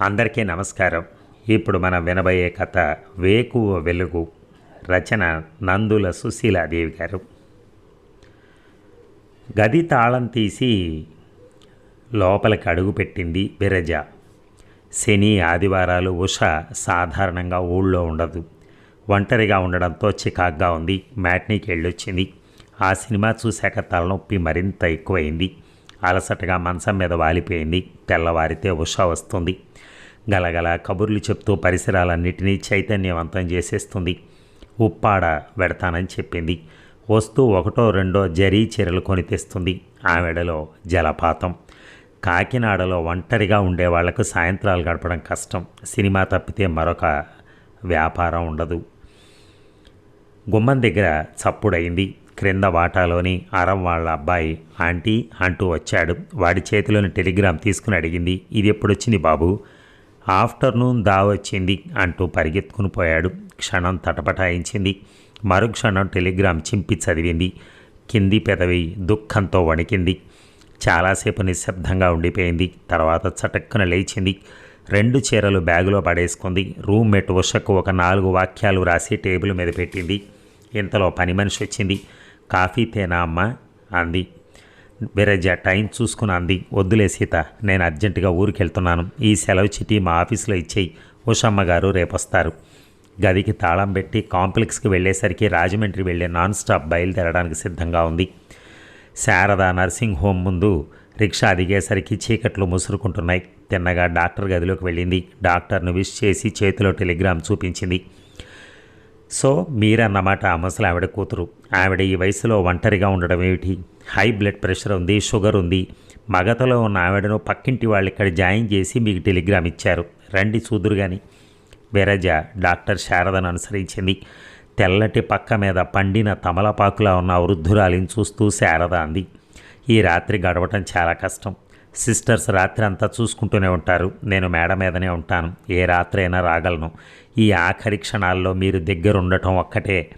అందరికీ నమస్కారం. ఇప్పుడు మనం వినబోయే కథ వేకువ వెలుగు. రచన నందుల సుశీలాదేవి గారు. గది తాళం తీసి లోపలికి అడుగుపెట్టింది బిరజ. శని ఆదివారాలు ఉష సాధారణంగా ఊళ్ళో ఉండదు. ఒంటరిగా ఉండడంతో చికాగ్గా ఉంది. మ్యాట్నీకి వెళ్ళొచ్చింది. ఆ సినిమా చూశాక తలనొప్పి మరింత ఎక్కువైంది. అలసటగా మంచం మీద వాలిపోయింది. తెల్లవారితే ఉష వస్తుంది. గలగల కబుర్లు చెప్తూ పరిసరాలన్నిటినీ చైతన్యవంతం చేసేస్తుంది. ఉప్పాడ వెడతానని చెప్పింది. వస్తూ ఒకటో రెండో జరీ చీరలు కొని తెస్తుంది ఆమెడలో జలపాతం. కాకినాడలో ఒంటరిగా ఉండేవాళ్ళకు సాయంత్రాలు గడపడం కష్టం. సినిమా తప్పితే మరొక వ్యాపారం ఉండదు. గుమ్మం దగ్గర చప్పుడైంది క్రింద వాటాలోని అరం వాళ్ళ అబ్బాయి ఆంటీ అంటూ వచ్చాడు. వాడి చేతిలోని టెలిగ్రామ్ తీసుకుని అడిగింది ఇది ఎప్పుడొచ్చింది బాబు? ఆఫ్టర్నూన్ దా వచ్చింది అంటూ పరిగెత్తుకుని పోయాడు. క్షణం తటపటాయించింది. మరుక్షణం టెలిగ్రామ్ చింపి చదివింది. కింది పెదవి దుఃఖంతో వణికింది. చాలాసేపు నిశ్శబ్దంగా ఉండిపోయింది. తర్వాత చటక్కున లేచింది. రెండు చీరలు బ్యాగులో పడేసుకుంది. రూమ్మేట్ ఉషకు ఒక నాలుగు వాక్యాలు రాసి టేబుల్ మీద పెట్టింది. ఇంతలో పని మనిషి వచ్చింది. కాఫీ తేనా అమ్మా? అంది. బిరజ టైం చూసుకుని అంది. వద్దులే సీత నేను అర్జెంటుగా ఊరికి వెళ్తున్నాను ఈ సెలవు చిట్టి మా ఆఫీస్లో ఇచ్చేయి. ఉషమ్మ గారు రేపొస్తారు. గదికి తాళం పెట్టి కాంప్లెక్స్కి వెళ్ళేసరికి రాజమండ్రి వెళ్ళే నాన్ స్టాప్ బయలుదేరడానికి సిద్ధంగా ఉంది. శారద నర్సింగ్ హోమ్ ముందు రిక్షా దిగేసరికి చీకట్లు ముసురుకుంటున్నాయి. తిన్నగా డాక్టర్ గదిలోకి వెళ్ళింది. డాక్టర్ను విష్ చేసి చేతిలో టెలిగ్రామ్ చూపించింది. సో మీరన్నమాట ఆ ముసలి ఆవిడ కూతురు. ఆవిడ ఈ వయసులో ఒంటరిగా ఉండడం ఏమిటి? హై బ్లడ్ ప్రెషర్ ఉంది షుగర్ ఉంది. మగతలో ఉన్న ఆవిడను పక్కింటి వాళ్ళు ఇక్కడ జాయిన్ చేసి మీకు టెలిగ్రామ్ ఇచ్చారు. రండి చూదురు కానీ విరజ డాక్టర్ శారదను అనుసరించింది. తెల్లటి పక్క మీద పండిన తమలపాకులా ఉన్న వృద్ధురాలిని చూస్తూ శారద అంది. ఈ రాత్రి గడవటం చాలా కష్టం. సిస్టర్స్ రాత్రి అంతా చూసుకుంటూనే ఉంటారు. నేను మేడ మీదనే ఉంటాను. ఏ రాత్రి అయినా రాగలను. ఈ ఆఖరి క్షణాల్లో మీరు దగ్గర ఉండటం ఒక్కటే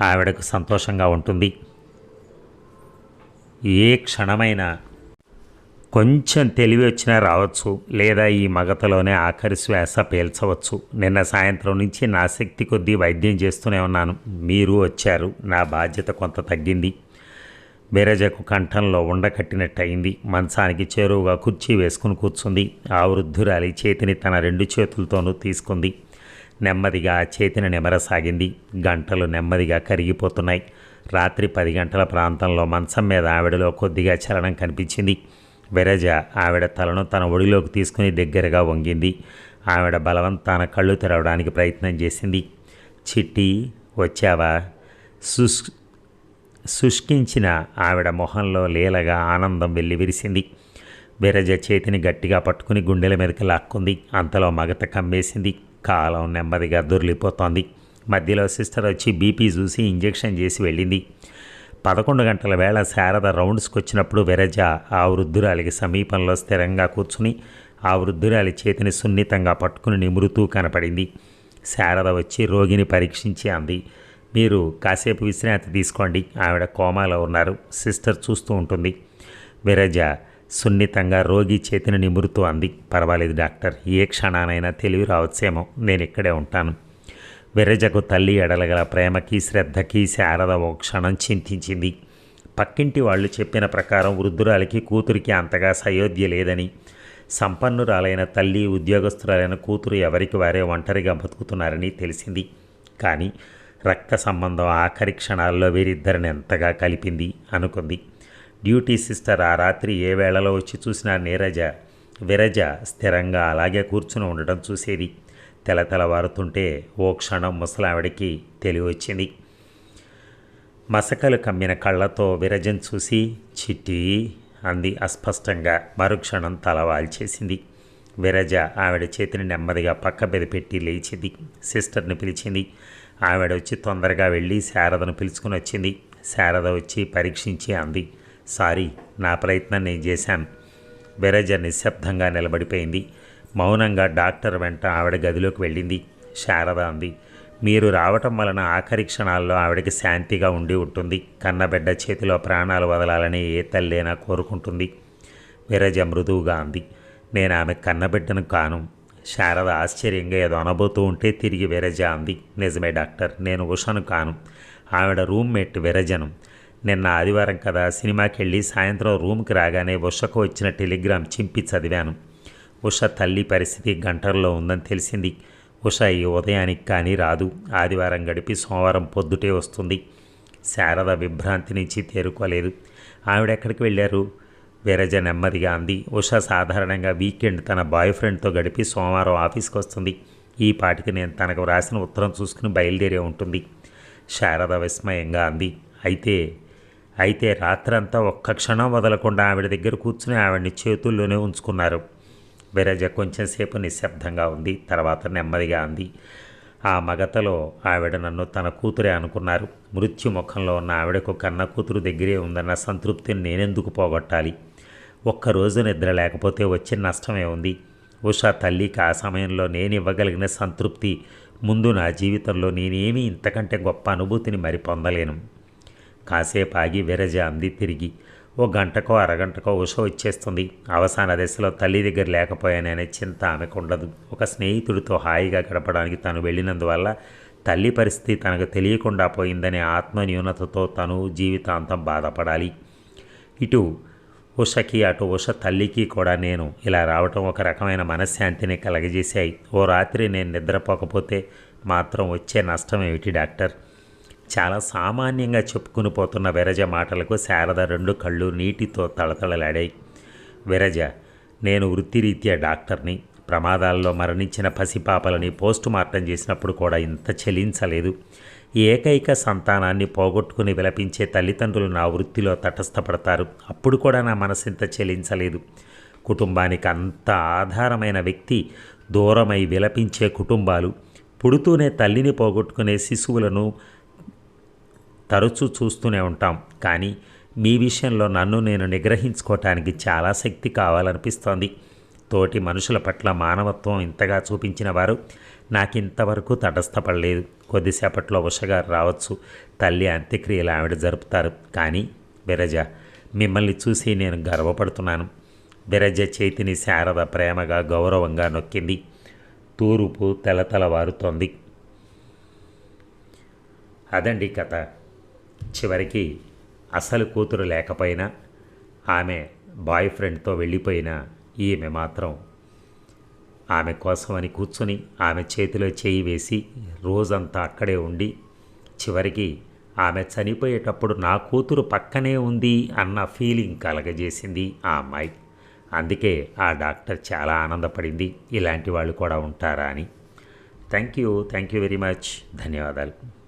ఆవిడకు సంతోషంగా ఉంటుంది. ఏ క్షణమైనా కొంచెం తెలివి వచ్చినా రావచ్చు. లేదా ఈ మగతలోనే ఆఖరి శ్వాస పేల్చవచ్చు. నిన్న సాయంత్రం నుంచి నా శక్తి కొద్దీ వైద్యం చేస్తూనే ఉన్నాను. మీరు వచ్చారు. నా బాధ్యత కొంత తగ్గింది. విరజకు కంఠంలో ఉండకట్టినట్టు అయింది మంచానికి చేరువుగా కుర్చీ వేసుకుని కూర్చుంది. ఆ వృద్ధురాలి చేతిని తన రెండు చేతులతోనూ తీసుకుంది. నెమ్మదిగా ఆ చేతిని నెమరసాగింది. గంటలు నెమ్మదిగా కరిగిపోతున్నాయి. రాత్రి పది గంటల ప్రాంతంలో మంచం మీద ఆవిడలో కొద్దిగా చలనం కనిపించింది. విరజ ఆవిడ తలను తన ఒడిలోకి తీసుకుని దగ్గరగా వంగింది. ఆవిడ బలవంతాన కళ్ళు తెరవడానికి ప్రయత్నం చేసింది. చిట్టి వచ్చావా? సుస్ శుష్కించిన ఆవిడ మొహంలో లీలగా ఆనందం వెళ్ళి విరిసింది. బిరజ చేతిని గట్టిగా పట్టుకుని గుండెల మీదకి లాక్కుంది. అంతలో మగత కమ్మేసింది. కాలం నెమ్మదిగా దొర్లిపోతోంది మధ్యలో సిస్టర్ వచ్చి బీపీ చూసి ఇంజెక్షన్ చేసి వెళ్ళింది. పదకొండు గంటల వేళ శారద రౌండ్స్కి వచ్చినప్పుడు విరజ ఆ వృద్ధురాలికి సమీపంలో స్థిరంగా కూర్చుని ఆ వృద్ధురాలి చేతిని సున్నితంగా పట్టుకుని నిమురుతూ కనపడింది. శారద వచ్చి రోగిని పరీక్షించి అంది. మీరు కాసేపు విశ్రాంతి తీసుకోండి. ఆవిడ కోమాలో ఉన్నారు. సిస్టర్ చూస్తూ ఉంటుంది. విరజ సున్నితంగా రోగి చేతిని నిమురుతూ అంది. పర్వాలేదు డాక్టర్ ఏ క్షణానైనా తెలివి రావచ్చేమో. నేను ఇక్కడే ఉంటాను. విరజకు తల్లి ఎడలగల ప్రేమకి శ్రద్ధకి శారద ఓ క్షణం చింతించింది. పక్కింటి వాళ్ళు చెప్పిన ప్రకారం వృద్ధురాలికి కూతురికి అంతగా సయోధ్య లేదని సంపన్నురాలైన తల్లి ఉద్యోగస్తురాలైన కూతురు ఎవరికి వారే ఒంటరిగా బతుకుతున్నారని తెలిసింది. కానీ రక్త సంబంధం ఆఖరి క్షణాల్లో వీరిద్దరిని ఎంతగా కలిపింది అనుకుంది. డ్యూటీ సిస్టర్ ఆ రాత్రి ఏ వేళలో వచ్చి చూసినా నీరజ విరజ స్థిరంగా అలాగే కూర్చుని ఉండడం చూసేది. తెల తెలవారుతుంటే ఓ క్షణం ముసలావిడికి తెలివి వచ్చింది మసకలు కమ్మిన కళ్ళతో విరజం చూసి చిట్టి అంది అస్పష్టంగా మరుక్షణం తల వాల్చేసింది. విరజ ఆవిడ చేతిని నెమ్మదిగా పక్క పెట్టి లేచింది. సిస్టర్ని పిలిచింది. ఆవిడ వచ్చి తొందరగా వెళ్ళి శారదను పిలుచుకుని వచ్చింది. శారద వచ్చి పరీక్షించి అంది. సారీ నా ప్రయత్నం నేను చేశాను. విరజ నిశ్శబ్దంగా నిలబడిపోయింది. మౌనంగా డాక్టర్ వెంట ఆవిడ గదిలోకి వెళ్ళింది. శారద అంది మీరు రావటం వలన ఆఖరి క్షణాల్లో ఆవిడకి శాంతిగా ఉండి ఉంటుంది. కన్నబిడ్డ చేతిలో ప్రాణాలు వదలాలని ఏ తల్లైనా కోరుకుంటుంది. విరజ మృదువుగా అంది నేను ఆమె కన్నబిడ్డను కాను. శారద ఆశ్చర్యంగా ఏదో అనబోతూ ఉంటే తిరిగి విరజ అంది. నిజమే డాక్టర్ నేను ఉషను కాను. ఆవిడ రూమ్మేట్ విరజను. నిన్న ఆదివారం కదా సినిమాకి వెళ్ళి సాయంత్రం రూమ్కి రాగానే ఉషకు వచ్చిన టెలిగ్రామ్ చింపి చదివాను. ఉష తల్లి పరిస్థితి గంటల్లో ఉందని తెలిసింది. ఉష ఈ ఉదయానికి కానీ రాదు. ఆదివారం గడిపి సోమవారం పొద్దుటే వస్తుంది. శారద విభ్రాంతి నుంచి తేరుకోలేదు. ఆవిడ ఎక్కడికి వెళ్ళారు? విరజ నెమ్మదిగా అంది. ఉష సాధారణంగా వీకెండ్ తన బాయ్ ఫ్రెండ్తో గడిపి సోమవారం ఆఫీస్కి వస్తుంది. ఈ పాటికి నేను తనకు వ్రాసిన ఉత్తరం చూసుకుని బయలుదేరే ఉంటుంది. శారద విస్మయంగా అంది. అయితే అయితే రాత్రంతా ఒక్క క్షణం వదలకుండా ఆవిడ దగ్గర కూర్చుని ఆవిడని చేతుల్లోనే ఉంచుకున్నారు. విరజ కొంచెంసేపు నిశ్శబ్దంగా ఉంది. తర్వాత నెమ్మదిగా అంది. ఆ మగతలో ఆవిడ నన్ను తన కూతురే అనుకున్నారు. మృత్యు ముఖంలో ఉన్న ఆవిడకు కన్న కూతురు దగ్గరే ఉందన్న సంతృప్తిని నేనెందుకు పోగొట్టాలి? ఒక్కరోజు నిద్ర లేకపోతే వచ్చే నష్టమే ఉంది. ఉషా తల్లికి ఆ సమయంలో నేను ఇవ్వగలిగిన సంతృప్తి. ముందు నా జీవితంలో నేనేమీ ఇంతకంటే గొప్ప అనుభూతిని మరి పొందలేను. కాసేపు ఆగి విరజ అంది తిరిగి. ఓ గంటకో అరగంటకో ఉష వచ్చేస్తుంది. అవసాన దశలో తల్లి దగ్గర లేకపోయాననే చింత ఆమెకు ఉండదు. ఒక స్నేహితుడితో హాయిగా గడపడానికి తను వెళ్ళినందువల్ల తల్లి పరిస్థితి తనకు తెలియకుండా పోయిందనే ఆత్మన్యూనతతో తను జీవితాంతం బాధపడాలి. ఇటు ఉషకి అటు ఉష తల్లికి కూడా నేను ఇలా రావటం ఒక రకమైన మనశ్శాంతిని కలగజేశాయి. ఓ రాత్రి నేను నిద్రపోకపోతే మాత్రం వచ్చే నష్టం ఏమిటి డాక్టర్? చాలా సామాన్యంగా చెప్పుకుని పోతున్న విరజ మాటలకు శారద రెండు కళ్ళు నీటితో తళతళలాడాయి. విరజ నేను వృత్తిరీత్యా డాక్టర్ని. ప్రమాదాల్లో మరణించిన పసిపాపలని పోస్టుమార్టం చేసినప్పుడు కూడా ఇంత చెలించలేదు. ఏకైక సంతానాన్ని పోగొట్టుకుని విలపించే తల్లిదండ్రులు నా వృత్తిలో తటస్థపడతారు. అప్పుడు కూడా నా మనసింత చెలించలేదు. కుటుంబానికి అంత ఆధారమైన వ్యక్తి దూరమై విలపించే కుటుంబాలు పుడుతూనే తల్లిని పోగొట్టుకునే శిశువులను తరచూ చూస్తూనే ఉంటాం. కానీ మీ విషయంలో నన్ను నేను నిగ్రహించుకోవటానికి చాలా శక్తి కావాలనిపిస్తోంది. తోటి మనుషుల పట్ల మానవత్వం ఇంతగా చూపించిన వారు నాకింతవరకు తటస్థపడలేదు. కొద్దిసేపట్లో ఉషగారు రావచ్చు. తల్లి అంత్యక్రియలు ఆవిడ జరుపుతారు. కానీ బిరజ మిమ్మల్ని చూసి నేను గర్వపడుతున్నాను. బిరజ చేతిని శారద ప్రేమగా గౌరవంగా నొక్కింది. తూరుపు తెలతలవారుతోంది. అదండి కథ. చివరికి అసలు కూతురు లేకపోయినా ఆమె బాయ్ ఫ్రెండ్తో వెళ్ళిపోయిన ఈమె మాత్రం ఆమె కోసమని కూర్చుని ఆమె చేతిలో చేయి వేసి రోజంతా అక్కడే ఉండి చివరికి ఆమె చనిపోయేటప్పుడు నా కూతురు పక్కనే ఉంది అన్న ఫీలింగ్ కలగజేసింది ఆ అమ్మాయి. అందుకే ఆ డాక్టర్ చాలా ఆనందపడింది. ఇలాంటి వాళ్ళు కూడా ఉంటారా అని. Thank you. Thank you very much. ధన్యవాదాలు.